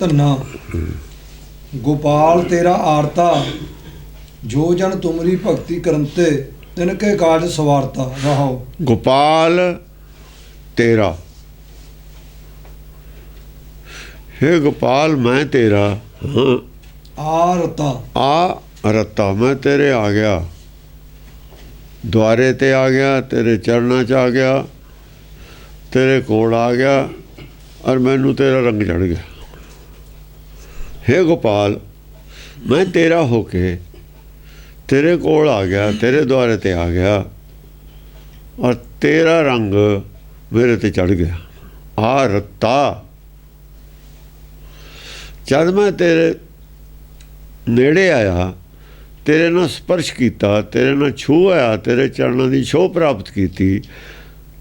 ਧੰਨਾ। ਗੋਪਾਲ ਤੇਰਾ ਆਰਤਾ। ਜੋ ਜਨ ਤੁਮਰੀ ਭਗਤੀ ਕਰੰਤੇ ਤਿਨ ਕੇ ਕਾਜ ਸਵਾਰਤਾ। ਰਹਾਓ ਗੋਪਾਲ ਤੇਰਾ। ਹੇ ਗੋਪਾਲ ਮੈਂ ਤੇਰਾ ਹਾਂ। ਆਰਤਾ। ਆ ਰਤਾ ਮੈਂ ਤੇਰੇ ਆ ਗਿਆ। ਦੁਆਰੇ ਤੇ ਆ ਗਿਆ ਤੇਰੇ ਚਰਨਾਂ 'ਚ ਆ ਗਿਆ। ਤੇਰੇ ਕੋਲ ਆ ਗਿਆ ਔਰ ਮੈਨੂੰ ਤੇਰਾ ਰੰਗ ਚੜ ਗਿਆ। ਹੇ ਗੋਪਾਲ ਮੈਂ ਤੇਰਾ ਹੋ ਕੇ ਤੇਰੇ ਕੋਲ ਆ ਗਿਆ ਤੇਰੇ ਦੁਆਰੇ ਤੇ ਆ ਗਿਆ ਔਰ ਤੇਰਾ ਰੰਗ ਮੇਰੇ ਤੇ ਚੜ ਗਿਆ। ਆ ਰਤਾ ਜਦ ਮੈਂ ਤੇਰੇ ਨੇੜੇ ਆਇਆ ਤੇਰੇ ਨਾਲ ਸਪਰਸ਼ ਕੀਤਾ ਤੇਰੇ ਨਾਲ ਛੂਹ ਆਇਆ ਤੇਰੇ ਚਰਨਾਂ ਦੀ ਛੋਹ ਪ੍ਰਾਪਤ ਕੀਤੀ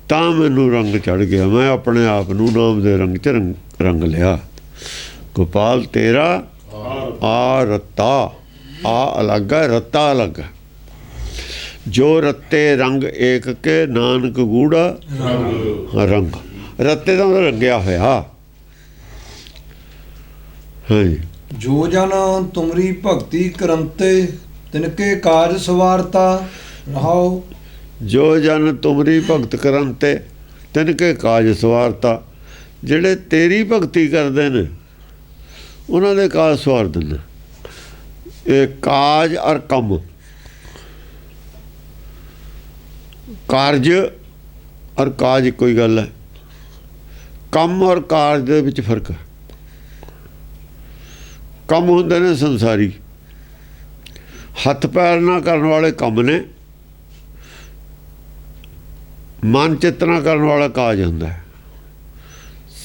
ਤਾਂ ਮੈਨੂੰ ਰੰਗ ਚੜ ਗਿਆ। ਮੈਂ ਆਪਣੇ ਆਪ ਨੂੰ ਨਾਮ ਦੇ ਰੰਗ ਚ ਰੰਗ, ਰੰਗ ਲਿਆ। ਗੋਪਾਲ ਤੇਰਾ ਆ ਰਤਾ। ਆ ਅਲੱਗ ਹੈ ਰਤਾ ਅਲੱਗ। ਹੈ ਜੋ ਰੱਤੇ ਰੰਗ ਏਕ ਕੇ ਨਾਨਕ ਗੂੜਾ ਰੰਗ। ਰੱਤੇ ਦਾ ਰੰਗਿਆ ਹੋਇਆ। ਹਾਂਜੀ। ਜੋ ਜਨ ਤੁਮਰੀ ਭਗਤੀ ਕਰੰਤੇ ਤਿਨ ਕੇ ਕਾਜ ਸਵਾਰਤਾ ਰਹਾਓ। ਜੋ ਜਨ ਤੁਮਰੀ ਭਗਤ ਕਰਨ ਤੇ ਤਿਨ ਕੇ ਕਾਜ ਸਵਾਰਤਾ। ਜਿਹੜੇ ਤੇਰੀ ਭਗਤੀ ਕਰਦੇ ਨੇ ਉਹਨਾਂ ਦੇ ਕਾਜ ਸਵਾਰ ਦਿੰਦਾ। ਇਹ ਕਾਜ ਔਰ ਕੰਮ। ਕਾਰਜ ਔਰ ਕਾਜ ਕੋਈ ਗੱਲ ਹੈ। ਕੰਮ ਔਰ ਕਾਰਜ ਦੇ ਵਿੱਚ ਫ਼ਰਕ ਹੈ। ਕੰਮ ਹੁੰਦੇ ਨੇ ਸੰਸਾਰੀ। ਹੱਥ ਪੈਰ ਨਾ ਕਰਨ ਵਾਲੇ ਕੰਮ ਨੇ। ਮਨ ਚਿਤਨਾ ਕਰਨ ਵਾਲਾ ਕਾਜ ਹੁੰਦਾ ਹੈ।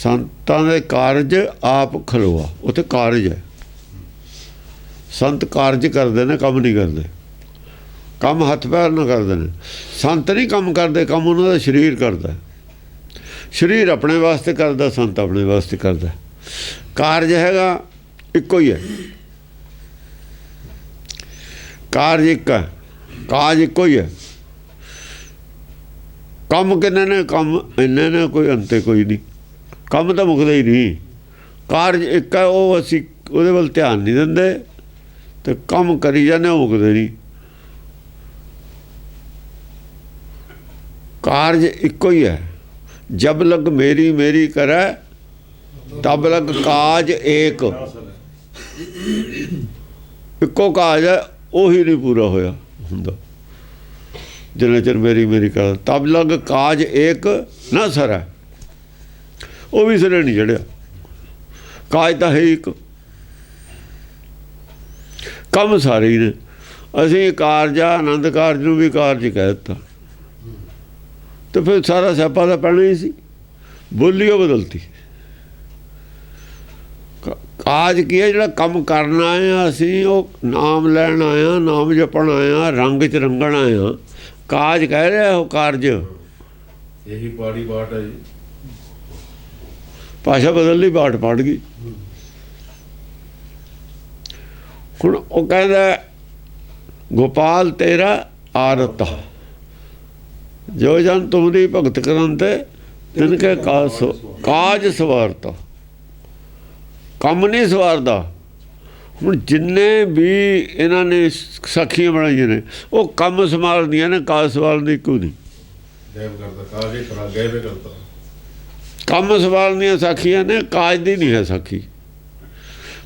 ਸੰਤਾਂ ਦੇ ਕਾਰਜ ਆਪ ਖਲੋਆ, ਉੱਥੇ ਕਾਰਜ ਹੈ। ਸੰਤ ਕਾਰਜ ਕਰਦੇ ਨੇ, ਕੰਮ ਨਹੀਂ ਕਰਦੇ। ਕੰਮ ਹੱਥ ਪੈਰ ਨਾਲ ਕਰਦੇ ਨੇ। ਸੰਤ ਨਹੀਂ ਕੰਮ ਕਰਦੇ, ਕੰਮ ਉਹਨਾਂ ਦਾ ਸਰੀਰ ਕਰਦਾ। ਸਰੀਰ ਆਪਣੇ ਵਾਸਤੇ ਕਰਦਾ, ਸੰਤ ਆਪਣੇ ਵਾਸਤੇ ਕਰਦਾ। ਕਾਰਜ ਹੈਗਾ, ਇੱਕੋ ਹੀ ਹੈ। ਕਾਰਜ ਇੱਕ ਹੈ, ਕਾਜ ਇੱਕੋ ਹੀ ਹੈ। ਕੰਮ ਕਿੰਨੇ ਨੇ? ਕੰਮ ਇੰਨੇ ਨੇ, ਕੋਈ ਅੰਤੇ ਕੋਈ ਨਹੀਂ। ਕੰਮ ਤਾਂ ਮੁੱਕਦਾ ਹੀ ਨਹੀਂ। ਕਾਰਜ ਇੱਕ ਹੈ, ਉਹ ਅਸੀਂ ਉਹਦੇ ਵੱਲ ਧਿਆਨ ਨਹੀਂ ਦਿੰਦੇ, ਤੇ ਕੰਮ ਕਰੀ ਜਾਂਦੇ, ਉਹ ਮੁੱਕਦੇ ਨਹੀਂ। ਕਾਰਜ ਇੱਕੋ ਹੀ ਹੈ। ਜਬ ਲਗ ਮੇਰੀ ਮੇਰੀ ਕਰੈ, ਤਬ ਲਗ ਕਾਜ ਏਕ। ਇੱਕੋ ਕਾਜ ਹੈ, ਉਹੀ ਨਹੀਂ ਪੂਰਾ ਹੋਇਆ ਹੁੰਦਾ। ਜਿੰਨਾ ਚਿਰ ਮੇਰੀ ਮੇਰੀ ਕਰਦਾ ਤਬ ਲਗ ਕਾਜ ਏਕ ਨਾ ਸਰੈ। ਉਹ ਵੀ ਸਿਰੇ ਨਹੀਂ ਚੜਿਆ। ਕਾਜ ਤਾਂ ਹੈ ਇੱਕ। ਕੰਮ ਸਾਰੇ ਹੀ ਨੇ। ਅਸੀਂ ਕਾਰਜਾ ਆਨੰਦ ਕਾਰਜ ਨੂੰ ਵੀ ਕਾਰਜ ਕਹਿ ਦਿੱਤਾ। ਤੇ ਫਿਰ ਸਾਰਾ ਸਿਆਪਾ ਦਾ ਪੈਣਾ ਹੀ ਸੀ। ਬੋਲੀ ਉਹ ਬਦਲਤੀ ਕਾਜ ਕੀ ਹੈ? ਜਿਹੜਾ ਕੰਮ ਕਰਨ ਆਇਆ ਅਸੀਂ, ਉਹ ਨਾਮ ਲੈਣ ਆਇਆ ਨਾਮ ਜਪਣ ਆਇਆ ਰੰਗ ਚ ਰੰਗਣ ਆਇਆ ਕਾਜ ਕਹਿ ਰਿਹਾ ਉਹ ਕਾਰਜ? ਇਹੀ ਪਾੜੀ ਬਾਟ ਹੈ ਜੀ। ਭਾਸ਼ਾ ਬਦਲ ਲਈ ਬਾਟ ਪੜ ਗਈ। ਹੁਣ ਉਹ ਕਹਿੰਦਾ, ਗੋਪਾਲ ਤੇਰਾ ਆਰਤ ਜੋ ਜਨ ਤੁਮਰੀ ਭਗਤ ਕਰਨ ਤੇ ਤਿਨ ਕੇ ਕਾਜ ਕਾਜ ਸਵਾਰਤਾ। ਕੰਮ ਨਹੀਂ ਸਵਾਰਦਾ। ਹੁਣ ਜਿੰਨੇ ਵੀ ਇਹਨਾਂ ਨੇ ਸਾਖੀਆਂ ਬਣਾਈਆਂ ਨੇ, ਉਹ ਕੰਮ ਸੰਭਾਲਦੀਆਂ ਨੇ, ਕਾਜ ਸੰਭਾਲਣ ਦੀ ਕੋਈ ਨਹੀਂ। ਗਾਇਬ ਕਰਦਾ, ਕਾਜੇ ਕਰਾ ਗਾਇਬੇ ਕਰਦਾ। ਕੰਮ ਸਵਾਲ ਦੀਆਂ ਸਾਖੀਆਂ ਨੇ, ਕਾਜ ਦੀ ਨਹੀਂ ਹੈ ਸਾਖੀ।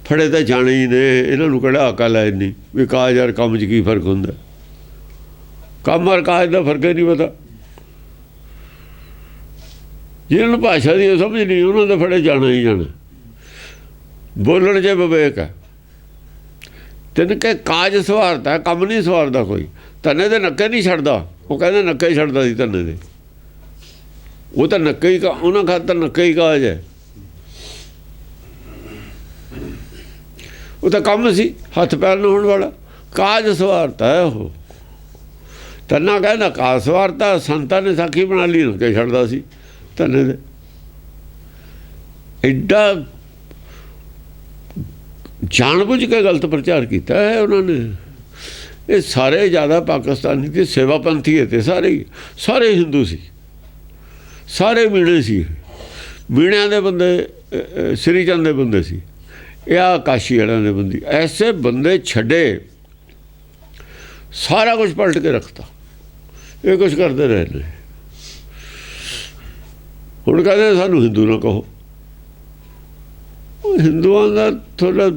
ਫੜੇ ਤਾਂ ਜਾਣੇ ਹੀ ਨੇ, ਇਹਨਾਂ ਨੂੰ ਕਿਹੜਾ ਅਕਲ ਹੈ ਇੰਨੀ? ਵੀ ਕਾਜ ਔਰ ਕੰਮ 'ਚ ਕੀ ਫ਼ਰਕ ਹੁੰਦਾ? ਕੰਮ ਔਰ ਕਾਜ ਦਾ ਫ਼ਰਕ ਹੀ ਨਹੀਂ ਪਤਾ। ਜਿਹਨਾਂ ਨੂੰ ਭਾਸ਼ਾ ਦੀ ਸਮਝ ਨਹੀਂ, ਉਹਨਾਂ ਦਾ ਫੜੇ ਜਾਣਾ ਹੀ ਜਾਣਾ। ਬੋਲਣ 'ਚ ਵਿਵੇਕ ਹੈ। ਤਿੰਨ ਕੇ ਕਾਜ ਸਵਾਰਦਾ, ਕੰਮ ਨਹੀਂ ਸਵਾਰਦਾ ਕੋਈ। ਤਨੇ ਦੇ ਨੱਕੇ ਨਹੀਂ ਛੱਡਦਾ। ਉਹ ਕਹਿੰਦੇ ਨੱਕੇ ਛੱਡਦਾ ਸੀ ਤਨੇ ਦੇ। ਉਹ ਤਾਂ ਨੱਕੇ ਹੀ ਕਾ ਉਹਨਾਂ ਖਾਤਰ ਨੱਕੇ ਹੀ ਕਾਜ ਹੈ। ਉਹ ਤਾਂ ਕੰਮ ਸੀ ਹੱਥ ਪੈਰ ਨੂੰ ਹੋਣ ਵਾਲਾ। ਕਾਜ ਸਵਾਰਤਾ ਹੈ ਉਹ। ਤੰਨਾ ਕਹਿੰਦਾ ਕਾਜ ਸਵਾਰਤਾ ਸੰਤਾਂ ਨੇ ਸਾਖੀ ਬਣਾ ਲਈ ਨੱਕੇ ਛੱਡਦਾ ਸੀ ਤੰਨੇ ਦੇ। ਐਡਾ ਜਾਣਬੁੱਝ ਕੇ ਗਲਤ ਪ੍ਰਚਾਰ ਕੀਤਾ ਹੈ ਉਹਨਾਂ ਨੇ। ਇਹ ਸਾਰੇ ਜ਼ਿਆਦਾ ਪਾਕਿਸਤਾਨੀ ਤੇ ਸੇਵਾਪੰਥੀ ਤੇ ਸਾਰੇ ਹੀ, ਸਾਰੇ ਹਿੰਦੂ ਸੀ। ਸਾਰੇ ਵੀਣੇ ਸੀ। ਮੀਣਿਆਂ ਦੇ ਬੰਦੇ ਅ, ਸ੍ਰੀ ਚੰਦ ਦੇ ਬੰਦੇ ਸੀ। ਇਹ ਆ ਕਾਸ਼ੀ ਵਾਲਿਆਂ ਦੇ ਬੰਦੀ। ਐਸੇ ਬੰਦੇ ਛੱਡੇ ਸਾਰਾ ਕੁਝ ਪਲਟ ਕੇ ਰੱਖਤਾ। ਇਹ ਕੁਝ ਕਰਦੇ ਰਹੇ ਨੇ। ਹੁਣ ਕਹਿੰਦੇ ਸਾਨੂੰ ਹਿੰਦੂ ਨਾ ਕਹੋ। ਉਹ ਹਿੰਦੂਆਂ ਦਾ ਥੋੜਾ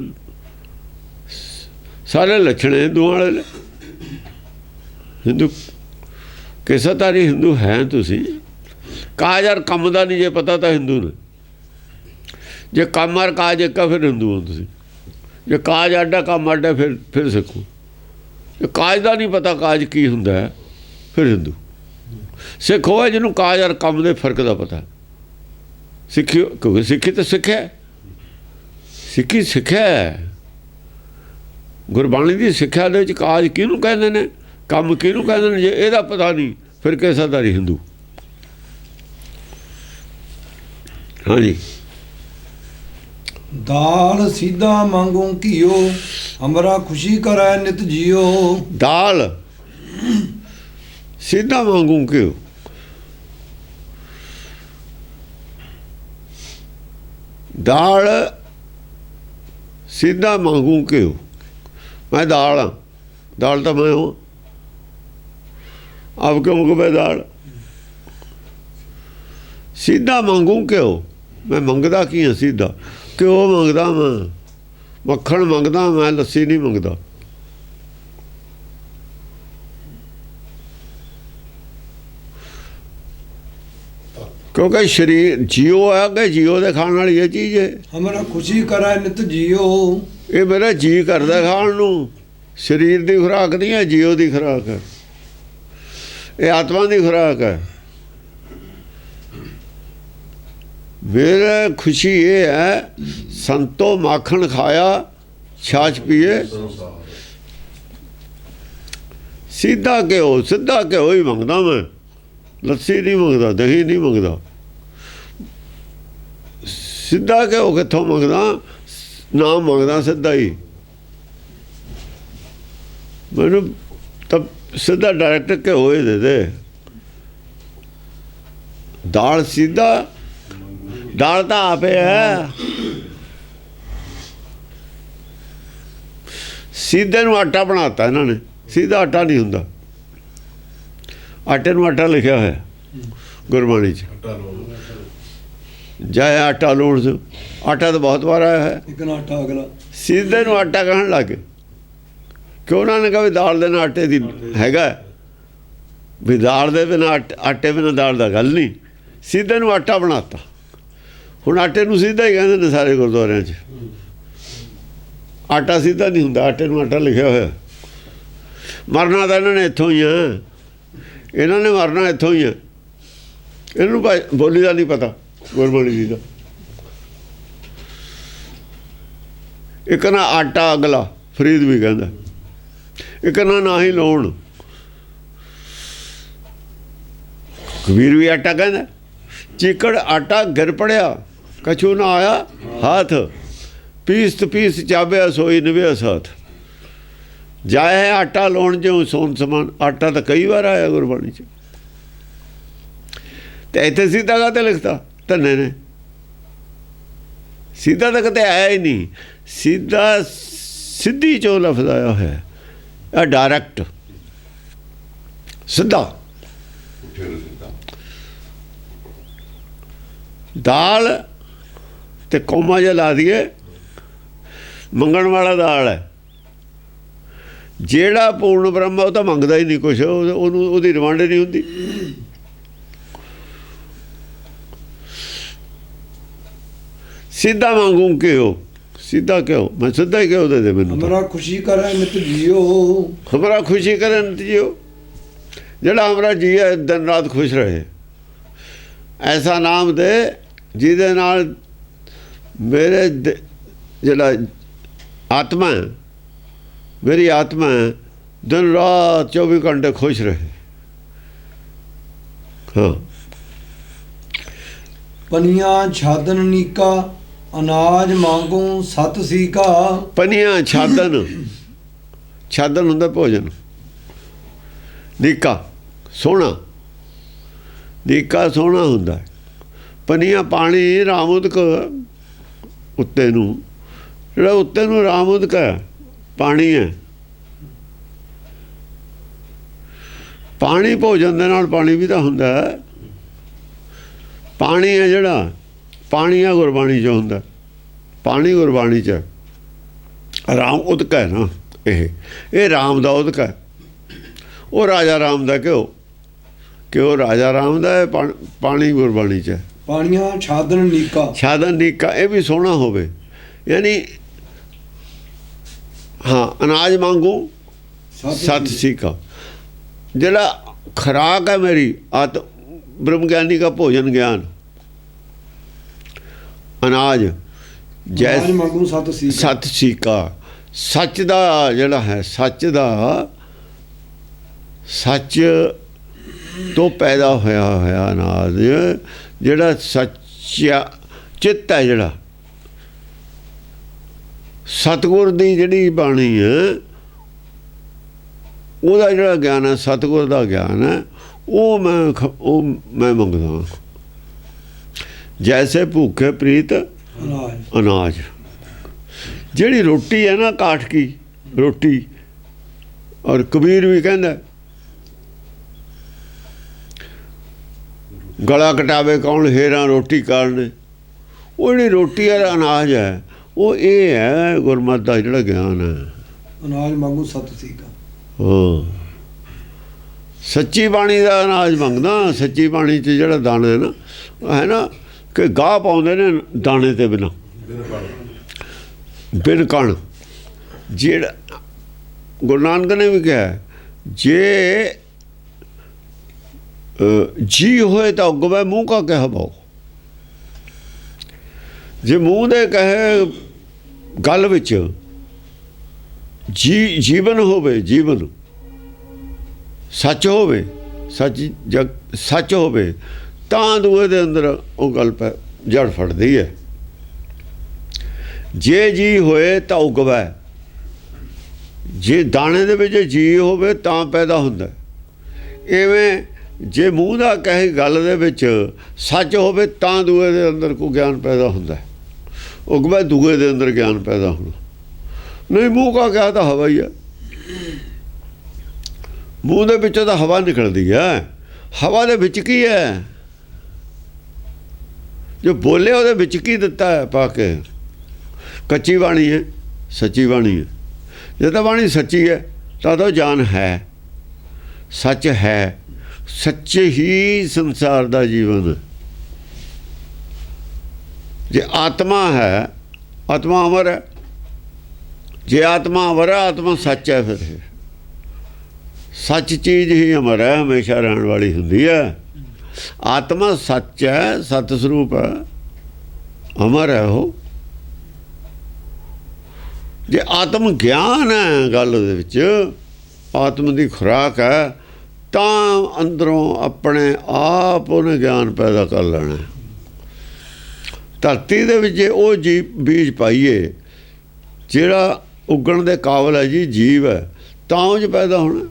ਸਾਰੇ ਲੱਛਣ ਹਿੰਦੂਆਂ ਵਾਲੇ ਨੇ। ਹਿੰਦੂ ਕਿਸੇ ਤਾਰੀ ਹਿੰਦੂ ਹੈ ਤੁਸੀਂ। ਕਾਜ ਯਾਰ ਕੰਮ ਦਾ ਨਹੀਂ ਜੇ ਪਤਾ ਤਾਂ ਹਿੰਦੂ ਨੇ। ਜੇ ਕੰਮ ਔਰ ਕਾਜ ਇੱਕ ਆ ਫਿਰ ਹਿੰਦੂ ਹੋ ਤੁਸੀਂ। ਜੇ ਕਾਜ ਆਡਾ, ਕੰਮ ਅੱਡਾ ਫਿਰ ਫਿਰ ਸਿੱਖੋ। ਜੇ ਕਾਜ ਦਾ ਨਹੀਂ ਪਤਾ ਕਾਜ ਕੀ ਹੁੰਦਾ ਹੈ, ਫਿਰ ਹਿੰਦੂ। ਸਿੱਖ ਉਹ ਹੈ ਜਿਹਨੂੰ ਕਾਜ ਔਰ ਕੰਮ ਦੇ ਫ਼ਰਕ ਦਾ ਪਤਾ। ਸਿੱਖੀ ਕਿਉਂਕਿ ਸਿੱਖੀ ਤਾਂ ਸਿੱਖਿਆ ਸਿੱਖੀ ਸਿੱਖਿਆ ਗੁਰਬਾਣੀ ਦੀ ਸਿੱਖਿਆ ਦੇ ਵਿੱਚ ਕਾਜ ਕਿਹਨੂੰ ਕਹਿੰਦੇ ਨੇ? ਕੰਮ ਕਿਹਨੂੰ ਕਹਿੰਦੇ ਨੇ? ਜੇ ਇਹਦਾ ਪਤਾ ਨਹੀਂ ਫਿਰ ਕਿਸਾ ਦਾਰੀ ਹਿੰਦੂ? ਹਾਂਜੀ। ਦਾਲ ਸਿੱਧਾ ਮੰਗੂ ਘਿਓ ਹਮਰਾ ਖੁਸ਼ੀ ਕਰੈ ਨਿਤ ਜਿਓ। ਦਾਲ ਸਿੱਧਾ ਮੰਗੂ ਕਿਉਂ ਦਾਲ ਸਿੱਧਾ ਮੰਗੂ ਕਿਉਂ ਮੈਂ ਦਾਲ ਹਾਂ ਦਾਲ ਤਾਂ ਮੈਂ ਹਾਂ। ਆਪ ਕਿਉਂ ਮੁਕਬੇ ਦਾਲ? ਸਿੱਧਾ ਮੰਗੂ ਕਿਉਂ ਮੈਂ ਮੰਗਦਾ ਕੀ ਹਾਂ ਸਿੱਧਾ? ਕਿਉਂ ਮੰਗਦਾ ਮੈਂ? ਮੱਖਣ ਮੰਗਦਾ ਮੈਂ ਲੱਸੀ ਨਹੀਂ ਮੰਗਦਾ। ਕਿਉਂਕਿ ਸਰੀਰ ਜੀਓ ਆ ਕਿ ਜੀਓ ਦੇ ਖਾਣ ਵਾਲੀ ਇਹ ਚੀਜ਼ ਹੈ? ਹਮਰਾ ਖੁਸ਼ੀ ਕਰੈ ਨਿਤ ਜਿਓ। ਇਹ ਮੇਰਾ ਜੀ ਕਰਦਾ ਖਾਣ ਨੂੰ। ਸਰੀਰ ਦੀ ਖੁਰਾਕ ਨਹੀਂ ਹੈ ਜੀਓ ਦੀ ਖੁਰਾਕ ਹੈ। ਇਹ ਆਤਮਾ ਦੀ ਖੁਰਾਕ ਹੈ। ਮੇਰਾ ਖੁਸ਼ੀ ਇਹ ਹੈ, ਸੰਤੋ ਮਾਖਣ ਖਾਇਆ, ਛਾਛ ਪੀਏ। ਸਿੱਧਾ ਘਿਓ ਸਿੱਧਾ ਘਿਓ ਹੀ ਮੰਗਦਾ ਮੈਂ। ਲੱਸੀ ਨਹੀਂ ਮੰਗਦਾ, ਦਹੀਂ ਨਹੀਂ ਮੰਗਦਾ। ਸਿੱਧਾ ਘਿਓ ਕਿੱਥੋਂ ਮੰਗਦਾ? ਨਾਮ ਮੰਗਦਾ ਸਿੱਧਾ ਹੀ। ਮੈਨੂੰ ਤਾਂ ਸਿੱਧਾ ਡਾਇਰੈਕਟ ਘਿਓ ਹੀ ਦੇ ਦੇ। ਦਾਲ ਸਿੱਧਾ ਦਾਲ ਤਾਂ ਆਪੇ ਹੈ। ਸਿੱਧੇ ਨੂੰ ਆਟਾ ਬਣਾਤਾ ਇਹਨਾਂ ਨੇ। ਸਿੱਧਾ ਆਟਾ ਨਹੀਂ ਹੁੰਦਾ। ਆਟੇ ਨੂੰ ਆਟਾ ਲਿਖਿਆ ਹੋਇਆ। ਗੁਰਬਾਣੀ 'ਚ। ਜਾਏ ਆਟਾ ਲੂਣ ਸੋ ਆਟਾ ਤਾਂ ਬਹੁਤ ਵਾਰ ਆਇਆ ਹੈ। ਇੱਕ ਨਾਟਾ ਅਗਲਾ। ਸਿੱਧੇ ਨੂੰ ਆਟਾ ਕਹਿਣ ਲੱਗੇ ਕਿਉਂ ਉਹਨਾਂ ਨੇ ਕਹਾ ਵੀ ਦਾਲ ਦੇ ਨਾਲ ਆਟੇ ਦੀ ਹੈਗਾ। ਵੀ ਦਾਲ ਦੇ ਬਿਨਾਂ ਆਟ- ਆਟੇ ਬਿਨਾਂ ਦਾਲ ਦਾ ਗੱਲ ਨਹੀਂ। ਸਿੱਧੇ ਨੂੰ ਆਟਾ ਬਣਾਤਾ। ਹੁਣ ਆਟੇ ਨੂੰ ਸਿੱਧਾ ਹੀ ਕਹਿੰਦੇ ਨੇ ਸਾਰੇ ਗੁਰਦੁਆਰਿਆਂ 'ਚ। ਆਟਾ ਸਿੱਧਾ ਨਹੀਂ ਹੁੰਦਾ, ਆਟੇ ਨੂੰ ਆਟਾ ਲਿਖਿਆ ਹੋਇਆ। ਮਰਨਾ ਤਾਂ ਇਹਨਾਂ ਨੇ ਇੱਥੋਂ ਹੀ ਆ। ਇਹਨਾਂ ਨੇ ਮਰਨਾ ਇੱਥੋਂ ਹੀ ਆ। ਇਹਨੂੰ ਭਾਈ ਬੋਲੀ ਦਾ ਨਹੀਂ ਪਤਾ ਗੁਰਬਾਣੀ ਜੀ ਦਾ। ਇੱਕ ਨਾ ਆਟਾ ਅਗਲਾ, ਫਰੀਦ ਵੀ ਕਹਿੰਦਾ। ਇੱਕ ਨਾ ਨਾ ਹੀ ਲਾਉਣ ਕਬੀਰ ਵੀ ਆਟਾ ਕਹਿੰਦਾ। ਚੀਕੜ ਆਟਾ ਗਿਰ ਪੜਿਆ। ਕਛੂ ਨਾ ਆਇਆ ਹੱਥ ਪੀਸ ਤੇ ਪੀਸ ਚਾਬਿਆ ਸੋਈ ਨਿਵਿਆ ਸਾਥ ਜਾਏ ਆਟਾ ਲਾਉਣ ਜਿਉ ਸੋਨ ਸਮਾਨ ਆਟਾ ਤਾਂ ਕਈ ਵਾਰ ਆਇਆ ਗੁਰਬਾਣੀ ਚ ਤੇ ਇੱਥੇ ਸਿੱਧਾ ਕਾਤੇ ਲਿਖਤਾ ਧੰਨੇ ਨੇ ਸਿੱਧਾ ਤਾਂ ਕਦੇ ਆਇਆ ਹੀ ਨਹੀਂ ਸਿੱਧਾ ਸਿੱਧੀ ਚੋ ਲਫ਼ਜ਼ ਆਇਆ ਹੈ ਇਹ ਡਾਇਰੈਕਟ ਸਿੱਧਾ ਦਾਲ ਤੇ ਕੋਮਾ ਜਿਹਾ ਲਾ ਦਈਏ ਮੰਗਣ ਵਾਲਾ ਦਾਲ ਹੈ। ਜਿਹੜਾ ਪੂਰਨ ਬ੍ਰਹਮ ਉਹ ਤਾਂ ਮੰਗਦਾ ਹੀ ਨਹੀਂ ਕੁਛ ਉਹ- ਉਹਨੂੰ ਉਹਦੀ ਡਿਮਾਂਡ ਨਹੀਂ ਹੁੰਦੀ। ਸਿੱਧਾ ਮੰਗੂ ਕਿਉ ਸਿੱਧਾ ਕਿਉ ਮੈਂ ਸਿੱਧਾ ਹੀ ਕਿਉ ਦੇ ਦੇ ਮੈਨੂੰ। ਹਮਰਾ ਖੁਸ਼ੀ ਕਰੈ ਨਿਤ ਜਿਓ। ਹਮਾਰਾ ਖੁਸ਼ੀ ਕਰਨ ਜਿਓ। ਜਿਹੜਾ ਹਮਾਰਾ ਜੀ ਹੈ ਦਿਨ ਰਾਤ ਖੁਸ਼ ਰਹੇ। ਐਸਾ ਨਾਮ ਦੇ ਜਿਹਦੇ ਨਾਲ ਮੇਰੇ ਜਿਹੜਾ ਆਤਮਾ ਮੇਰੀ ਆਤਮਾ ਦਿਨ ਰਾਤ 24 ਘੰਟੇ ਖੁਸ਼ ਰਹੇ। ਹਾਂ। ਪਨੀਆਂ ਛਾਦਨ ਨੀਕਾ ਅਨਾਜ ਮੰਗੂ ਸਤ ਸੀਕਾ। ਪਨੀਆਂ ਛਾਦਨ। ਛਾਦਨ ਹੁੰਦਾ ਭੋਜਨ। ਨੀਕਾ ਸੋਹਣਾ। ਨੀਕਾ ਸੋਹਣਾ ਹੁੰਦਾ। ਪਨੀਆਂ ਪਾਣੀ ਰਾਮੁਦਕ ਉੱਤੇ ਨੂੰ। ਜਿਹੜਾ ਉੱਤੇ ਨੂੰ ਰਾਮ ਉਦਕ ਹੈ, ਪਾਣੀ ਹੈ। ਪਾਣੀ ਭੋਜਨ ਦੇ ਨਾਲ ਪਾਣੀ ਵੀ ਤਾਂ ਹੁੰਦਾ ਹੈ। ਪਾਣੀ ਹੈ ਜਿਹੜਾ ਪਾਣੀ ਆ ਗੁਰਬਾਣੀ ਚ ਹੁੰਦਾ ਪਾਣੀ ਗੁਰਬਾਣੀ ਚ ਹੈ। ਰਾਮ ਉਦਕ ਹੈ ਨਾ, ਇਹ। ਇਹ ਰਾਮ ਦਾ ਉਦਕ ਹੈ। ਉਹ ਰਾਜਾ ਰਾਮ ਦਾ ਕਿਉਂ? ਕਿ ਉਹ ਰਾਜਾ ਰਾਮ ਦਾ ਪਾਣੀ ਗੁਰਬਾਣੀ ਚ ਹੈ। ਪਾਣੀਆਂ ਛਾਦਨ ਨੀਕਾ। ਸਾਧਨ ਨੀਕਾ ਇਹ ਵੀ ਸੋਹਣਾ ਹੋਵੇ। ਯਾਨੀ ਹਾਂ ਅਨਾਜ ਮੰਗੂ ਸਤ ਸੀਕਾ ਜਿਹੜਾ ਖਰਾਕ ਹੈ ਮੇਰੀ ਆਤ ਬ੍ਰਹਮ ਗਿਆਨੀ ਦਾ ਭੋਜਨ ਗਿਆਨ ਅਨਾਜ ਜੈ ਮੰਗੂ ਸਤ ਸੀ ਸਤ ਸੀਕਾ ਸੱਚ ਦਾ ਜਿਹੜਾ ਹੈ ਸੱਚ ਦਾ ਸੱਚ ਤੋਂ ਪੈਦਾ ਹੋਇਆ ਹੋਇਆ ਅਨਾਜ ਜਿਹੜਾ ਸੱਚਾ ਚਿੱਤ ਹੈ ਜਿਹੜਾ ਸਤਗੁਰ ਦੀ ਜਿਹੜੀ ਬਾਣੀ ਹੈ ਉਹਦਾ ਜਿਹੜਾ ਗਿਆਨ ਹੈ ਸਤਗੁਰ ਦਾ ਗਿਆਨ ਹੈ ਉਹ ਮੈਂ ਉਹ ਮੈਂ ਮੰਗਦਾ ਜੈਸੇ ਭੁੱਖੇ ਪ੍ਰੀਤ ਅਨਾਜ। ਜਿਹੜੀ ਰੋਟੀ ਹੈ ਨਾ ਕਾਠ ਕੀ ਰੋਟੀ ਔਰ ਕਬੀਰ ਵੀ ਕਹਿੰਦਾ ਗਲਾ ਕਟਾਵੇ ਕੌਣ ਹੇਰਾ ਰੋਟੀ ਕਾਰਨ ਉਹ ਜਿਹੜੀ ਰੋਟੀ ਔਰ ਅਨਾਜ ਹੈ ਉਹ ਇਹ ਹੈ ਗੁਰਮਤਿ ਦਾ ਜਿਹੜਾ ਗਿਆਨ ਹੈ। ਅਨਾਜ ਮੰਗੂ ਸਤ ਸੀਕਾ ਹਾਂ। ਸੱਚੀ ਬਾਣੀ ਦਾ ਅਨਾਜ ਮੰਗਦਾ ਸੱਚੀ ਬਾਣੀ 'ਚ ਜਿਹੜਾ ਦਾਣਾ ਹੈ ਨਾ ਹੈ ਨਾ ਕਿ ਗਾਹ ਪਾਉਂਦੇ ਨੇ ਦਾਣੇ ਤੇ ਬਿਨਾ। ਬਿਨ ਕਣ। ਜਿਹੜਾ ਗੁਰੂ ਨਾਨਕ ਨੇ ਵੀ ਕਿਹਾ ਜੇ ਜੀ ਹੋਏ ਤਾਂ ਉਗਵੇ ਮੂੰਹ ਕਾ ਕਹਿ ਬਾਉ ਜੇ ਮੂੰਹ ਦੇ ਕਹੇ ਗੱਲ ਵਿੱਚ ਜੀ, ਜੀਵਨ ਹੋਵੇ, ਜੀਵਨ। ਸੱਚ ਹੋਵੇ, ਸੱਚ ਜਗ ਸੱਚ ਹੋਵੇ, ਤਾਂ ਦੂਏ ਦੇ ਅੰਦਰ ਉਹ ਗੱਲ ਪੈ ਜੜ ਫੜਦੀ ਹੈ। ਜੇ ਜੀ ਹੋਏ ਤਾਂ ਉਗਵੈ। ਜੇ ਦਾਣੇ ਦੇ ਵਿੱਚ ਜੀ ਹੋਵੇ ਤਾਂ ਪੈਦਾ ਹੁੰਦਾ। ਹੈ। ਐਵੇਂ ਜੇ ਮੂੰਹ ਦਾ ਕਹੇ ਗੱਲ ਦੇ ਵਿੱਚ ਸੱਚ ਹੋਵੇ ਤਾਂ ਦੂਏ ਦੇ ਅੰਦਰ ਕੋ ਗਿਆਨ ਪੈਦਾ ਹੁੰਦਾ ਹੈ। ਉਗਵੈ ਦੂਏ ਦੇ ਅੰਦਰ ਗਿਆਨ ਪੈਦਾ ਹੋਣਾ ਨਹੀਂ, ਮੂੰਹ ਕਾ ਕਿਹਾ ਤਾਂ ਹਵਾ ਹੀ ਹੈ। ਮੂੰਹ ਦੇ ਵਿੱਚੋਂ ਤਾਂ ਹਵਾ ਨਿਕਲਦੀ ਹੈ। ਹਵਾ ਦੇ ਵਿੱਚ ਕੀ ਹੈ? ਜੋ ਬੋਲੇ ਉਹਦੇ ਵਿੱਚ ਕੀ ਦਿੱਤਾ ਹੈ ਪਾ ਕੇ? ਕੱਚੀ ਬਾਣੀ ਹੈ, ਸੱਚੀ ਬਾਣੀ ਹੈ। ਜੇ ਤਾਂ ਬਾਣੀ ਸੱਚੀ ਹੈ, ਤਾਂ ਤਾਂ ਜਾਨ ਹੈ। ਸੱਚ ਹੈ। ਸੱਚੇ ਹੀ ਸੰਸਾਰ ਦਾ ਜੀਵਨ। ਜੇ ਆਤਮਾ ਹੈ, ਆਤਮਾ ਅਮਰ ਹੈ। ਜੇ ਆਤਮਾ ਅਮਰ ਹੈ, ਆਤਮਾ ਸੱਚ ਹੈ ਫਿਰ। ਸੱਚ ਚੀਜ਼ ਹੀ ਅਮਰ ਹੈ, ਹਮੇਸ਼ਾ ਰਹਿਣ ਵਾਲੀ ਹੁੰਦੀ ਹੈ। ਆਤਮਾ ਸੱਚ ਹੈ ਸਤ ਸਰੂਪ ਹੈ। ਅਮਰ ਹੈ ਉਹ। ਜੇ ਆਤਮ ਗਿਆਨ ਹੈ ਗੱਲ ਦੇ ਵਿੱਚ, ਆਤਮ ਦੀ ਖੁਰਾਕ ਹੈ ਤਾਂ ਅੰਦਰੋਂ ਆਪਣੇ ਆਪ ਉਹਨੇ ਗਿਆਨ ਪੈਦਾ ਕਰ ਲੈਣਾ। ਧਰਤੀ ਦੇ ਵਿੱਚ ਉਹ ਜੀ ਬੀਜ ਪਾਈਏ, ਜਿਹੜਾ ਉੱਗਣ ਦੇ ਕਾਬਲ ਹੈ ਜੀ ਜੀਵ ਹੈ, ਤਾਂ ਉਹ 'ਚ ਪੈਦਾ ਹੋਣਾ।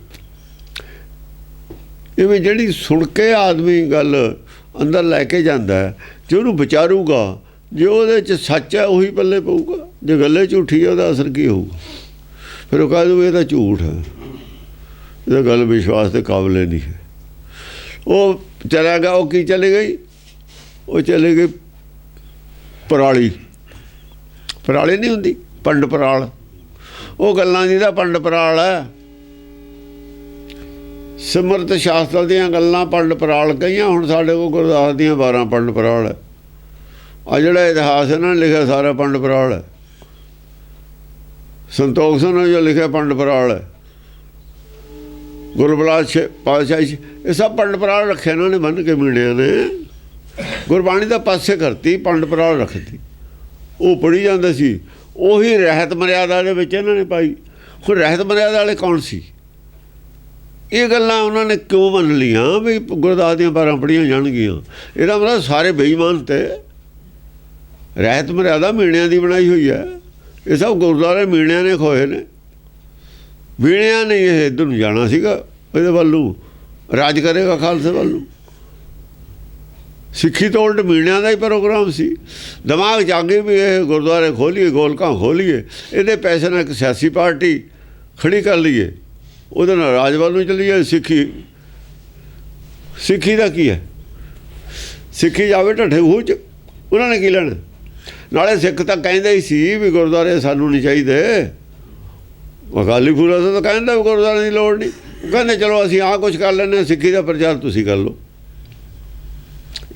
ਇਵੇਂ ਜਿਹੜੀ ਸੁਣ ਕੇ ਆਦਮੀ ਗੱਲ ਅੰਦਰ ਲੈ ਕੇ ਜਾਂਦਾ ਜੇ ਉਹਨੂੰ ਵਿਚਾਰੂਗਾ, ਜੇ ਉਹਦੇ 'ਚ ਸੱਚ ਹੈ ਉਹੀ ਪੱਲੇ ਪਊਗਾ, ਜੇ ਗੱਲੇ ਝੂਠੀ ਹੈ ਉਹਦਾ ਅਸਰ ਕੀ ਹੋਊਗਾ। ਫਿਰ ਉਹ ਕਹੇ ਇਹ ਤਾਂ ਝੂਠ ਹੈ। ਇਹ ਗੱਲ ਵਿਸ਼ਵਾਸ ਦੇ ਕਾਬਲੇ ਨਹੀਂ ਹੈ। ਉਹ ਚਲਾ ਗਿਆ, ਉਹ ਕੀ ਚਲੇ ਗਈ? ਉਹ ਚਲੇ ਗਈ ਪਰਾਲੀ। ਪਰਾਲੀ ਨਹੀਂ ਹੁੰਦੀ, ਪੰਡ ਪਰਾਲ। ਉਹ ਗੱਲਾਂ ਜਿਹਦਾ ਪੰਡ ਪਰਾਲ ਹੈ। ਸਿਮਰਤ ਸ਼ਾਸਤਰ ਦੀਆਂ ਗੱਲਾਂ ਪੰਡ ਪਰਾਲ ਕਈਆਂ ਹੁਣ ਸਾਡੇ ਕੋਲ ਗੁਰਦਾਸ ਦੀਆਂ 12 ਪੰਡ ਪਰਾਲ ਹੈ। ਆ ਜਿਹੜਾ ਇਤਿਹਾਸ ਇਹਨਾਂ ਨੇ, ਲਿਖਿਆ ਸਾਰਾ ਪੰਡ ਪਰਾਲ ਹੈ। ਸੰਤੋਖ ਸਿੰਘ ਨੇ ਜੋ ਲਿਖਿਆ ਪੰਡ ਪਰਾਲ ਹੈ। ਗੁਰਬਲਾਸ ਛੇ ਇਹ ਸਭ ਪੰਡ ਪਰਾਲ ਰੱਖੇ, ਇਹਨਾਂ ਨੇ ਬੰਨ ਕੇ ਮੀਣਿਆਂ ਨੇ ਗੁਰਬਾਣੀ ਦਾ ਪਾਸੇ ਕਰਤੀ ਪੰਡ ਪਰਾਲ ਰੱਖਤੀ। ਉਹ ਪੜੀ ਜਾਂਦਾ ਸੀ। ਉਹੀ ਰਹਿਤ ਮਰਿਆਦਾ ਦੇ ਵਿੱਚ ਇਹਨਾਂ ਨੇ ਪਾਈ। ਹੁਣ ਰਹਿਤ ਮਰਿਆਦਾ ਵਾਲੇ ਕੌਣ ਸੀ? ਇਹ ਗੱਲਾਂ ਉਹਨਾਂ ਨੇ ਕਿਉਂ ਮੰਨ ਲੀਆਂ ਵੀ ਗੁਰਦਾਸ ਦੀਆਂ ਬਾਰਾਂ ਪੜੀਆਂ ਜਾਣਗੀਆਂ? ਇਹਦਾ ਮਤਲਬ ਸਾਰੇ ਬੇਈਮਾਨ ਤੇ। ਰਹਿਤ ਮਰਿਆਦਾ ਮੀਣਿਆਂ ਦੀ ਬਣਾਈ ਹੋਈ ਹੈ। ਇਹ ਸਭ ਗੁਰਦੁਆਰੇ ਮੀਣਿਆਂ ਨੇ ਖੋਏ ਨੇ। ਮੀਣਿਆਂ ਨੇ ਇਹ ਇੱਧਰ ਨੂੰ ਜਾਣਾ ਸੀਗਾ, ਇਹਦੇ ਵੱਲ। ਨੂੰ ਰਾਜ ਕਰੇਗਾ ਖਾਲਸੇ ਵੱਲ। ਨੂੰ ਸਿੱਖੀ ਤੋਂ ਉਲਟ ਮੀਣਿਆਂ ਦਾ ਹੀ ਪ੍ਰੋਗਰਾਮ ਸੀ। ਦਿਮਾਗ 'ਚ ਆ ਗਈ ਵੀ ਇਹ ਗੁਰਦੁਆਰੇ ਖੋਲੀਏ, ਗੋਲਕਾਂ ਖੋਲੀਏ, ਇਹਦੇ ਪੈਸੇ ਨਾਲ ਇੱਕ ਸਿਆਸੀ ਪਾਰਟੀ ਖੜੀ ਕਰ ਲਈਏ। ਉਹਦੇ ਨਾਲ ਰਾਜ ਵੱਲ ਨੂੰ ਚਲੀਏ ਸਿੱਖੀ। ਸਿੱਖੀ ਦਾ ਕੀ ਹੈ? ਸਿੱਖੀ ਜਾਵੇ ਢੱਠੇ ਖੂਹ 'ਚ। ਉਹਨਾਂ ਨੇ ਕੀ ਲੈਣਾ? ਨਾਲੇ ਸਿੱਖ ਤਾਂ ਕਹਿੰਦੇ ਹੀ ਸੀ ਵੀ ਗੁਰਦੁਆਰੇ ਸਾਨੂੰ ਨਹੀਂ ਚਾਹੀਦੇ। ਅਕਾਲੀ ਫੂਲਾ ਤਾਂ ਕਹਿੰਦਾ ਵੀ ਗੁਰਦੁਆਰੇ ਦੀ ਲੋੜ ਨਹੀਂ। ਉਹ ਕਹਿੰਦੇ, ਚਲੋ ਅਸੀਂ ਆਹ ਕੁਝ ਕਰ ਲੈਂਦੇ ਹਾਂ, ਸਿੱਖੀ ਦਾ ਪ੍ਰਚਾਰ ਤੁਸੀਂ ਕਰ ਲਓ।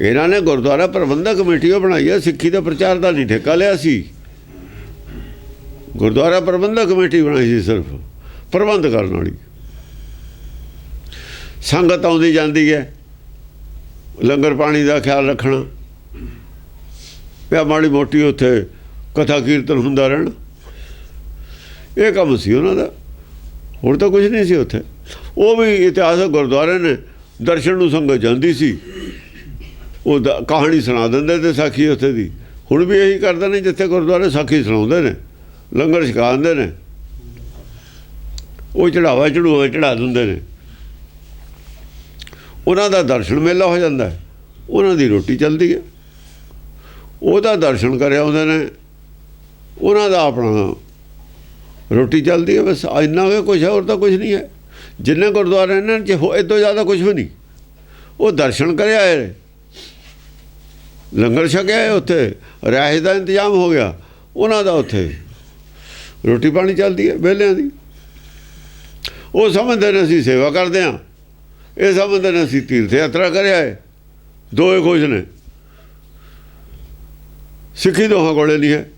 ਇਹਨਾਂ ਨੇ ਗੁਰਦੁਆਰਾ ਪ੍ਰਬੰਧਕ ਕਮੇਟੀ ਉਹ ਬਣਾਈ ਹੈ ਸਿੱਖੀ ਦਾ ਪ੍ਰਚਾਰ ਦਾ ਨਹੀਂ ਠੇਕਾ ਲਿਆ ਸੀ। ਗੁਰਦੁਆਰਾ ਪ੍ਰਬੰਧਕ ਕਮੇਟੀ ਬਣਾਈ ਸੀ ਸਿਰਫ, ਪ੍ਰਬੰਧ ਕਰਨ ਵਾਲੀ। ਸੰਗਤ ਆਉਂਦੀ ਜਾਂਦੀ ਹੈ, ਲੰਗਰ ਪਾਣੀ ਦਾ ਖਿਆਲ ਰੱਖਣਾ। ਪਿਆ ਮਾੜੀ ਮੋਟੀ ਉੱਥੇ ਕਥਾ ਕੀਰਤਨ ਹੁੰਦਾ ਰਹਿਣਾ। ਇਹ ਕੰਮ ਸੀ ਉਹਨਾਂ ਦਾ। ਹੋਰ ਤਾਂ ਕੁਝ ਨਹੀਂ ਸੀ ਉੱਥੇ। ਉਹ ਵੀ ਇਤਿਹਾਸਕ ਗੁਰਦੁਆਰੇ ਨੇ, ਦਰਸ਼ਨ ਨੂੰ ਸੰਗਤ ਜਾਂਦੀ ਸੀ। ਉਹ ਦਾ- ਕਹਾਣੀ ਸੁਣਾ ਦਿੰਦੇ ਤੇ ਸਾਖੀ ਉੱਥੇ ਦੀ। ਹੁਣ ਵੀ ਇਹੀ ਕਰਦੇ ਨੇ ਜਿੱਥੇ ਗੁਰਦੁਆਰੇ ਸਾਖੀ ਸੁਣਾਉਂਦੇ ਨੇ, ਲੰਗਰ ਛਕਾਉਂਦੇ ਨੇ। ਉਹ ਚੜਾਵਾ ਚੜੂਆ ਚੜਾ ਦਿੰਦੇ ਨੇ। ਉਹਨਾਂ ਦਾ ਦਰਸ਼ਨ ਮੇਲਾ ਹੋ ਜਾਂਦਾ ਹੈ। ਉਹਨਾਂ ਦੀ ਰੋਟੀ ਚੱਲਦੀ ਹੈ। ਉਹਦਾ ਦਰਸ਼ਨ ਕਰਿਆ ਉਹਦੇ ਨੇ। ਉਹਨਾਂ ਦਾ ਆਪਣਾ ਰੋਟੀ ਚੱਲਦੀ ਹੈ, ਬਸ ਇੰਨਾ ਕੁ ਕੁਝ ਹੋਰ ਤਾਂ ਕੁਝ ਨਹੀਂ ਹੈ। ਜਿੰਨੇ ਗੁਰਦੁਆਰੇ ਨੇ ਚ ਇਹ ਤੋਂ ਜ਼ਿਆਦਾ ਕੁਝ ਵੀ ਨਹੀਂ। ਉਹ ਦਰਸ਼ਨ ਕਰਿਆ ਹੈ ਲੰਗਰ ਛਕਿਆ ਹੈ ਉੱਥੇ, ਰਿਹਾਇਸ਼ ਦਾ ਇੰਤਜ਼ਾਮ ਹੋ ਗਿਆ, ਉਹਨਾਂ ਦਾ ਉੱਥੇ। ਰੋਟੀ ਪਾਣੀ ਚੱਲਦੀ ਹੈ ਵਿਹਲਿਆਂ ਦੀ। ਉਹ ਸਮਝਦੇ ਨੇ, ਅਸੀਂ ਸੇਵਾ ਕਰਦੇ ਹਾਂ। ਇਹ ਸਮਝਦੇ ਨੇ, ਅਸੀਂ ਤੀਰਥ ਯਾਤਰਾ ਕਰਿਆ ਹੈ ਦੋਏ ਖੁਸ਼ ਨੇ। ਸਿੱਖੀ ਦੋਹਾਂ ਕੋਲੇ ਨਹੀਂ ਹੈ।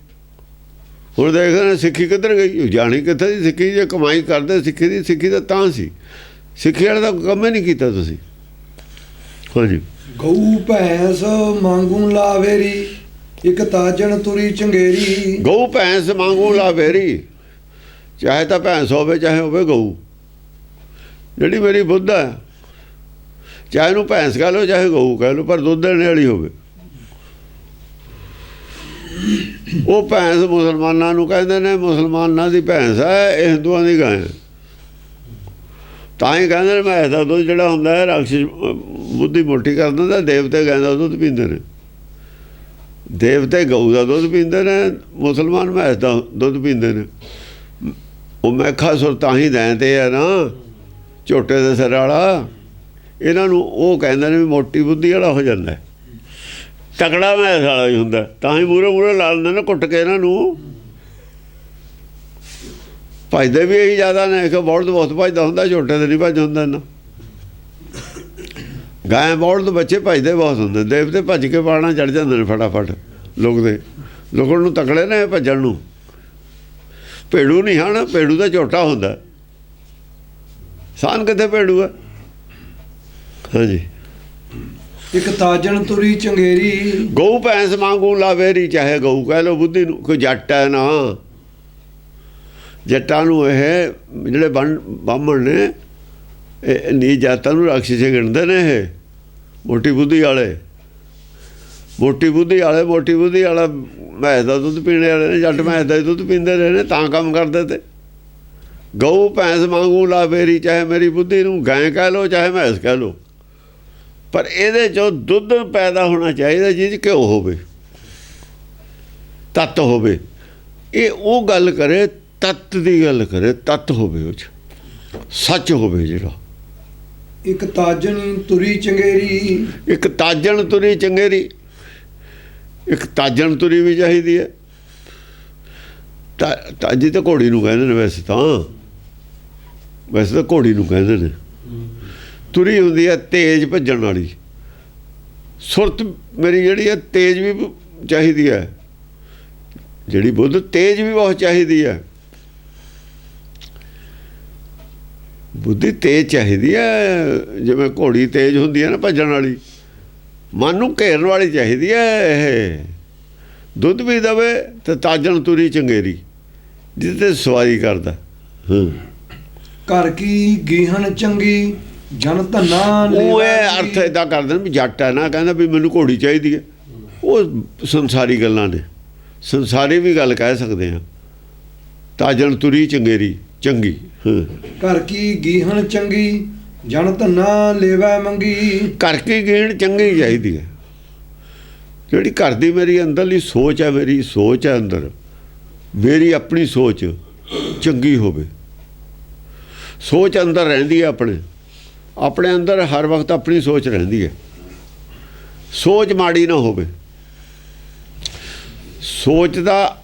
ਹੁਣ ਦੇਖਦੇ ਨੇ ਸਿੱਖੀ ਕਿੱਧਰ ਗਈ? ਜਾਣੀ ਕਿੱਥੇ ਦੀ ਸਿੱਖੀ? ਜੇ ਕਮਾਈ ਕਰਦੇ ਸਿੱਖੀ ਦੀ ਸਿੱਖੀ ਤਾਂ ਤਾਂ ਸੀ। ਸਿੱਖੀ ਵਾਲਾ ਤਾਂ ਕੰਮ ਹੀ ਨਹੀਂ ਕੀਤਾ ਤੁਸੀਂ। ਹਾਂਜੀ। ਗਊ ਭੈਂਸ ਮੰਗੂ ਲਾਵੇਰੀ ਇੱਕ ਤਾਜਣ ਤੁਰੀ ਚੰਗੇਰੀ। ਗਊ ਭੈਂਸ ਮੰਗੂ ਲਾ ਫੇਰੀ ਚਾਹੇ ਤਾਂ ਭੈਂਸ ਹੋਵੇ ਚਾਹੇ ਹੋਵੇ ਗਊ। ਜਿਹੜੀ ਮੇਰੀ ਬੁੱਧ ਹੈ ਚਾਹੇ ਨੂੰ ਭੈਂਸ ਕਹ ਲਓ ਚਾਹੇ ਗਊ ਕਹ ਲਓ ਪਰ ਦੁੱਧ ਦੇਣ ਵਾਲੀ ਹੋਵੇ। ਉਹ ਭੈਂਸ ਮੁਸਲਮਾਨਾਂ ਨੂੰ ਕਹਿੰਦੇ ਨੇ, ਮੁਸਲਮਾਨਾਂ ਦੀ ਭੈਂਸ ਹੈ, ਇਹ ਹਿੰਦੂਆਂ ਦੀ ਗਾਂ ਹੈ। ਤਾਂ ਹੀ ਕਹਿੰਦੇ ਨੇ, ਮੈਂ ਦਾ ਦੁੱਧ ਜਿਹੜਾ ਹੁੰਦਾ ਹੈ, ਰਾਖਸ਼, ਬੁੱਧੀ ਮੋਟੀ ਕਰ ਦਿੰਦਾ, ਦੇਵਤੇ ਗਾਂ ਦਾ ਦੁੱਧ ਪੀਂਦੇ ਨੇ। ਦੇਵਤੇ ਗਊ ਦਾ ਦੁੱਧ ਪੀਂਦੇ ਨੇ, ਮੁਸਲਮਾਨ ਮੈਸ ਦਾ ਦੁੱਧ ਪੀਂਦੇ ਨੇ। ਉਹ ਮੈਖਾ ਸੁਰ ਤਾਂ ਹੀ ਦੇਂ ਤੇ ਆ ਨਾ, ਝੋਟੇ ਦੇ ਸਿਰ ਵਾਲਾ। ਇਹਨਾਂ ਨੂੰ ਉਹ ਕਹਿੰਦੇ ਨੇ ਵੀ ਮੋਟੀ ਬੁੱਧੀ ਵਾਲਾ ਹੋ ਜਾਂਦਾ ਹੈ। ਮੈਂ ਮੈਸ ਵਾਲਾ ਹੀ ਹੁੰਦਾ। ਤਾਂ ਹੀ ਮੂਰੇ ਮੂਰੇ ਲਾ ਲੈਂਦੇ ਨੇ, ਕੁੱਟ ਕੇ ਇਹਨਾਂ ਨੂੰ। ਭਜਦੇ ਵੀ ਇਹੀ ਜ਼ਿਆਦਾ ਨੇ ਕਿ ਬੌਲਦ ਬਹੁਤ ਭਜਦਾ ਹੁੰਦਾ, ਝੋਟੇ ਦੇ ਨਹੀਂ ਭਜ ਹੁੰਦਾ ਇਹਨਾਂ ਗਾਂ ਬੌਲਦ ਬੱਚੇ ਭਜਦੇ ਬਹੁਤ ਹੁੰਦੇ ਦੇਵਤੇ ਭੱਜ ਕੇ ਪਾਣਾ ਚੜ ਜਾਂਦੇ ਨੇ ਫਟਾਫਟ ਲੋਕ ਦੇ। ਲੋਕਾਂ ਨੂੰ ਤਕੜੇ ਨੇ ਭੱਜਣ ਨੂੰ। ਭੇੜੂ ਨਹੀਂ ਹਣ ਭੇੜੂ ਤਾਂ ਝੋਟਾ ਹੁੰਦਾ। ਸਾਨ ਕਿੱਥੇ ਭੇੜੂ ਹੈ ਹਾਂਜੀ। ਇੱਕ ਤਾਜਣ ਤੁਰੀ ਚੰਗੇਰੀ। ਗਊ ਭੈਂਸ ਮੰਗੂ ਲਾਵੇਰੀ ਚਾਹੇ ਗਊ ਕਹਿ ਲੋ ਬੁੱਧੀ ਨੂੰ, ਕੋਈ ਜੱਟ ਹੈ ਨਾ। ਜੱਟਾਂ ਨੂੰ ਇਹ ਜਿਹੜੇ ਬਣ, ਬਾਹਮਣ ਨੇ, ਇਹ ਨੀ ਜਾਤਾਂ ਨੂੰ ਰਾਖਸ਼ੀ ਗਿਣਦੇ ਨੇ ਇਹ, ਮੋਟੀ ਬੁੱਧੀ ਵਾਲੇ। ਮੋਟੀ ਬੁੱਧੀ ਵਾਲੇ, ਮੋਟੀ ਬੁੱਧੀ ਵਾਲਾ ਮੈਸ ਦਾ ਦੁੱਧ ਪੀਣੇ ਵਾਲੇ ਨੇ, ਜੱਟ ਮੈਸ ਦਾ ਹੀ ਦੁੱਧ ਪੀਂਦੇ ਰਹੇ ਨੇ, ਤਾਂ ਕੰਮ ਕਰਦੇ ਤੇ। ਗਊ ਭੈਂਸ ਮੰਗੂ ਲਾਵੇਰੀ ਚਾਹੇ ਮੇਰੀ ਬੁੱਧੀ ਨੂੰ ਗਾਂ ਕਹਿ ਲੋ ਚਾਹੇ ਮੈਂਸ ਕਹਿ ਲੋ ਪਰ ਇਹਦੇ ਚੋਂ ਦੁੱਧ ਪੈਦਾ ਹੋਣਾ ਚਾਹੀਦਾ ਜਿਹ 'ਚ ਘਿਓ ਹੋਵੇ ਤੱਤ ਹੋਵੇ। ਇਹ ਉਹ ਗੱਲ ਕਰੇ ਤੱਤ ਦੀ ਗੱਲ ਕਰੇ ਤੱਤ ਹੋਵੇ ਉਹ 'ਚ ਸੱਚ ਹੋਵੇ ਜਿਹੜਾ। ਇੱਕ ਤਾਜਣੀ ਤੁਰੀ ਚੰਗੇਰੀ। ਇੱਕ ਤਾਜਣ ਤੁਰੀ ਚੰਗੇਰੀ ਇੱਕ ਤਾਜਣ ਤੁਰੀ ਵੀ ਚਾਹੀਦੀ ਹੈ। ਤਾ- ਤਾਜੀ ਤਾਂ ਘੋੜੀ ਨੂੰ ਕਹਿੰਦੇ ਨੇ ਵੈਸੇ ਤਾਂ। ਵੈਸੇ ਤਾਂ ਘੋੜੀ ਨੂੰ ਕਹਿੰਦੇ ਨੇ। ਤੁਰੀ ਹੁੰਦੀ ਹੈ ਤੇਜ਼ ਭੱਜਣ ਵਾਲੀ। ਸੁਰਤ ਮੇਰੀ ਜਿਹੜੀ ਹੈ, ਤੇਜ਼ ਵੀ ਚਾਹੀਦੀ ਹੈ। ਜਿਹੜੀ ਬੁੱਧ ਤੇਜ਼ ਵੀ ਬਹੁਤ ਚਾਹੀਦੀ ਹੈ। ਬੁੱਧੀ ਤੇਜ਼ ਚਾਹੀਦੀ ਹੈ, ਜਿਵੇਂ ਘੋੜੀ ਤੇਜ਼ ਹੁੰਦੀ ਹੈ ਨਾ ਭੱਜਣ ਵਾਲੀ। ਮਨ ਨੂੰ ਘੇਰਨ ਵਾਲੀ ਚਾਹੀਦੀ ਹੈ ਇਹ। ਦੁੱਧ ਵੀ ਦਵੇ ਤੇ ਤਾਜਣ ਤੁਰੀ ਚੰਗੇਰੀ, ਜਿਹਦੇ ਤੇ ਸਵਾਰੀ ਕਰਦਾ। ਹਾਂ। ਘਰ ਕੀ ਗੀਹਣ ਚੰਗੀ ਜਨ ਧੰਨਾ ਉਹ ਇਹ ਅਰਥ। ਇਦਾਂ ਕਰਦੇ ਨੇ ਵੀ ਜੱਟ ਹੈ ਨਾ ਕਹਿੰਦਾ ਵੀ ਮੈਨੂੰ ਘੋੜੀ ਚਾਹੀਦੀ ਹੈ। ਉਹ ਸੰਸਾਰੀ ਗੱਲਾਂ ਨੇ। ਸੰਸਾਰੀ ਵੀ ਗੱਲ ਕਹਿ ਸਕਦੇ ਆ ਤਾਜਣ ਤੁਰੀ ਚੰਗੇਰੀ ਚੰਗੀ ਘਰ ਕੀ ਗੀਹਣ ਚੰਗੀ ਜਨ ਧੰਨਾ ਲੇਵਾ ਮੰਗੀ। ਕਰ ਕੀ ਗੀਣ ਚੰਗੀ ਚਾਹੀਦੀ ਹੈ। ਜਿਹੜੀ ਘਰ ਦੀ ਮੇਰੀ ਅੰਦਰਲੀ ਸੋਚ ਹੈ ਮੇਰੀ ਸੋਚ ਹੈ ਅੰਦਰ ਮੇਰੀ ਆਪਣੀ ਸੋਚ ਚੰਗੀ ਹੋਵੇ। ਸੋਚ ਅੰਦਰ ਰਹਿੰਦੀ ਹੈ ਆਪਣੇ। ਆਪਣੇ ਅੰਦਰ ਹਰ ਵਕਤ ਆਪਣੀ ਸੋਚ ਰਹਿੰਦੀ ਹੈ। ਸੋਚ ਮਾੜੀ ਨਾ ਹੋਵੇ। ਸੋਚ ਦਾ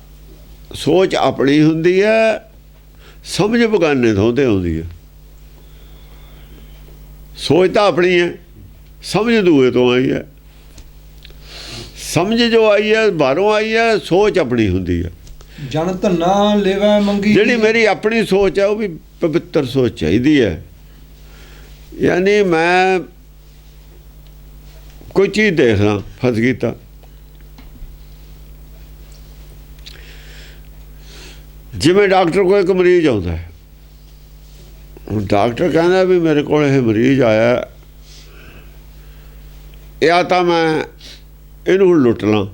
ਸੋਚ ਆਪਣੀ ਹੁੰਦੀ ਹੈ ਸਮਝ ਬਗਾਨੇ ਤੋਂ ਤੇ ਆਉਂਦੀ ਹੈ। ਸੋਚ ਤਾਂ ਆਪਣੀ ਹੈ ਸਮਝ ਦੂਏ ਤੋਂ ਆਈ ਹੈ। ਸਮਝ ਜੋ ਆਈ ਹੈ ਬਾਹਰੋਂ ਆਈ ਹੈ ਸੋਚ ਆਪਣੀ ਹੁੰਦੀ ਹੈ। ਜਨ ਧੰਨਾ ਲੇਵੈ ਮੰਗੀ। ਜਿਹੜੀ ਮੇਰੀ ਆਪਣੀ ਸੋਚ ਹੈ ਉਹ ਵੀ ਪਵਿੱਤਰ ਸੋਚ ਚਾਹੀਦੀ ਹੈ। ਯਾਨੀ ਮੈਂ ਕੋਈ ਚੀਜ਼ ਦੇਖਦਾ ਫਸ ਗਈ ਤਾਂ ਜਿਵੇਂ ਡਾਕਟਰ ਕੋਲ ਇੱਕ ਮਰੀਜ਼ ਆਉਂਦਾ ਹੈ। ਡਾਕਟਰ ਕਹਿੰਦਾ ਵੀ ਮੇਰੇ ਕੋਲ ਇਹ ਮਰੀਜ਼ ਆਇਆ ਇਹ ਜਾਂ ਤਾਂ ਮੈਂ ਇਹਨੂੰ ਹੁਣ ਲੁੱਟ ਲਾਂ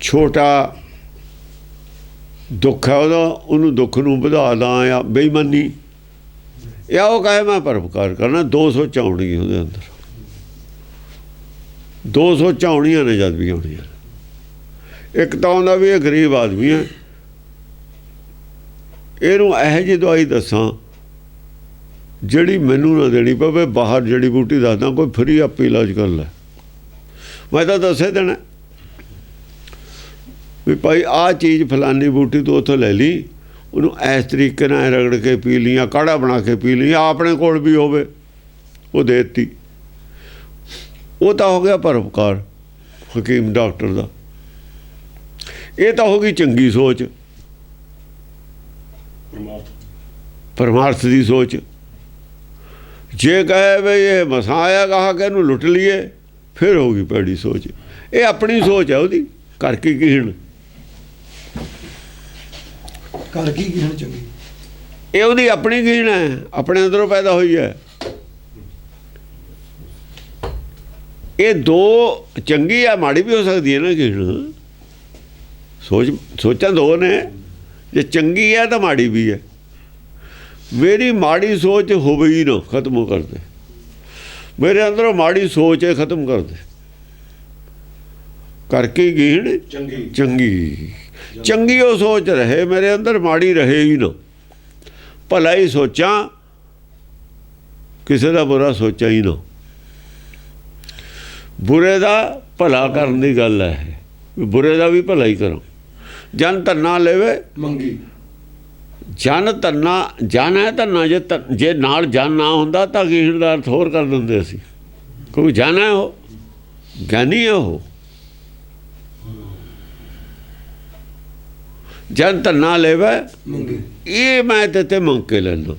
ਛੋਟਾ ਦੁੱਖ ਹੈ ਉਹਦਾ, ਉਹਨੂੰ ਦੁੱਖ ਨੂੰ ਵਧਾ ਦਾਂ ਜਾਂ ਬੇਈਮਾਨੀ। ਇਹ ਉਹ ਕਹੇ ਮੈਂ ਪਰਉਪਕਾਰ ਕਰਨਾ 200 ਚਾਉਣੀ ਉਹਦੇ ਅੰਦਰ। 200 ਚਾਉਣੀਆਂ ਨੇ ਜਦ ਵੀ ਆਉਣੀਆਂ। ਇੱਕ ਤਾਂ ਹੁੰਦਾ ਵੀ ਇਹ ਗਰੀਬ ਆਦਮੀ ਹੈ। ਇਹਨੂੰ ਇਹੋ ਜਿਹੀ ਦਵਾਈ ਦੱਸਾਂ, ਜਿਹੜੀ ਮੈਨੂੰ ਨਾ ਦੇਣੀ ਪਵੇ, ਬਾਹਰ ਜੜੀ ਬੂਟੀ ਦੱਸਦਾ, ਕੋਈ ਫਰੀ ਆਪੇ ਇਲਾਜ ਕਰ ਲੈ। ਮੈਂ ਤਾਂ ਦੱਸੇ ਦੇਣਾ। ਵੀ ਭਾਈ ਆਹ ਚੀਜ਼ ਫਲਾਨੀ ਬੂਟੀ ਤੋਂ ਉੱਥੋਂ ਲੈ ਲਈ ਉਹਨੂੰ ਇਸ ਤਰੀਕੇ ਨਾਲ ਰਗੜ ਕੇ ਪੀ ਲਈਆਂ, ਕਾੜਾ ਬਣਾ ਕੇ ਪੀ ਲਈ ਆਪਣੇ ਕੋਲ ਵੀ ਹੋਵੇ, ਉਹ ਦੇ ਦਿੱਤੀ। ਉਹ ਤਾਂ ਹੋ ਗਿਆ ਪਰਉਪਕਾਰ, ਹਕੀਮ ਡਾਕਟਰ ਦਾ। ਇਹ ਤਾਂ ਹੋ ਗਈ ਚੰਗੀ ਸੋਚ। ਪਰਮਾਰਥ ਦੀ ਸੋਚ। ਜੇ ਕਹੇ ਵੀ ਇਹ ਮਸਾਂ ਆਇਆ ਕਹਾ ਕੇ ਇਹਨੂੰ ਲੁੱਟ ਲਈਏ, ਫਿਰ ਹੋਗੀ ਪੈੜੀ ਸੋਚ। ਇਹ ਆਪਣੀ ਸੋਚ ਹੈ ਉਹਦੀ ਕਰਕੇ ਕੀ ਕੀਹਣ। ਕਰ ਕੀ ਕਹਿਣ ਚੰਗੀ? ਇਹ ਉਹਦੀ ਆਪਣੀ ਕੀਹਣ ਹੈ ਆਪਣੇ ਅੰਦਰੋਂ ਪੈਦਾ ਹੋਈ ਹੈ। ਇਹ ਦੋ ਚੰਗੀ ਆ ਮਾੜੀ ਵੀ ਹੋ ਸਕਦੀ ਹੈ ਨਾ ਕੀਹਣ ਸੋਚ ਸੋਚਾਂ ਦੋ ਨੇ। ਜੇ ਚੰਗੀ ਹੈ ਤਾਂ ਮਾੜੀ ਵੀ ਹੈ। ਮੇਰੀ ਮਾੜੀ ਸੋਚ ਹੋਵੇ ਹੀ ਨਾ ਖਤਮ ਕਰ ਦੇ। ਮੇਰੇ ਅੰਦਰੋਂ ਮਾੜੀ ਸੋਚ ਹੈ ਖਤਮ ਕਰ ਦੇ। ਕਰਕੇ ਗੀਣ ਚੰਗੀ। ਚੰਗੀ। ਚੰਗੀ ਉਹ ਸੋਚ ਰਹੇ ਮੇਰੇ ਅੰਦਰ ਮਾੜੀ ਰਹੇ ਹੀ ਨਾ। ਭਲਾ ਹੀ ਸੋਚਾਂ ਕਿਸੇ ਦਾ ਬੁਰਾ ਸੋਚਾਂ ਹੀ ਨਾ। ਬੁਰੇ ਦਾ ਭਲਾ ਕਰਨ ਦੀ ਗੱਲ ਹੈ। ਬੁਰੇ ਦਾ ਵੀ ਭਲਾ ਹੀ ਕਰੋ। ਜਨ ਧੰਨਾ ਲੈਵੇ। ਮੰਗੀ। ਜਨ ਧੰਨਾ ਜਨ ਹੈ ਧੰਨਾ ਜੇ ਜੇ ਨਾਲ ਜਨ ਨਾ ਹੁੰਦਾ ਤਾਂ ਅਰਥ ਹੋਰ ਕਰ ਦਿੰਦੇ ਅਸੀਂ। ਕੋਈ ਜਨ ਹੈ ਉਹ? ਗਿਆਨੀ ਹੈ ਉਹ? ਜਨ ਧੰਨਾ ਲੈਵੇ ਮੰਗੀ। ਇਹ ਮੈਂ ਤੇ ਤੇ ਮੰਗ ਕੇ ਲੈਣਾ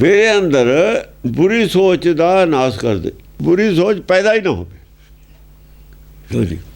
ਮੇਰੇ ਅੰਦਰ ਬੁਰੀ ਸੋਚ ਦਾ ਨਾਸ਼ ਕਰ ਦੇ। ਬੁਰੀ ਸੋਚ ਪੈਦਾ ਹੀ ਨਾ ਹੋਵੇ। ਹਾਂਜੀ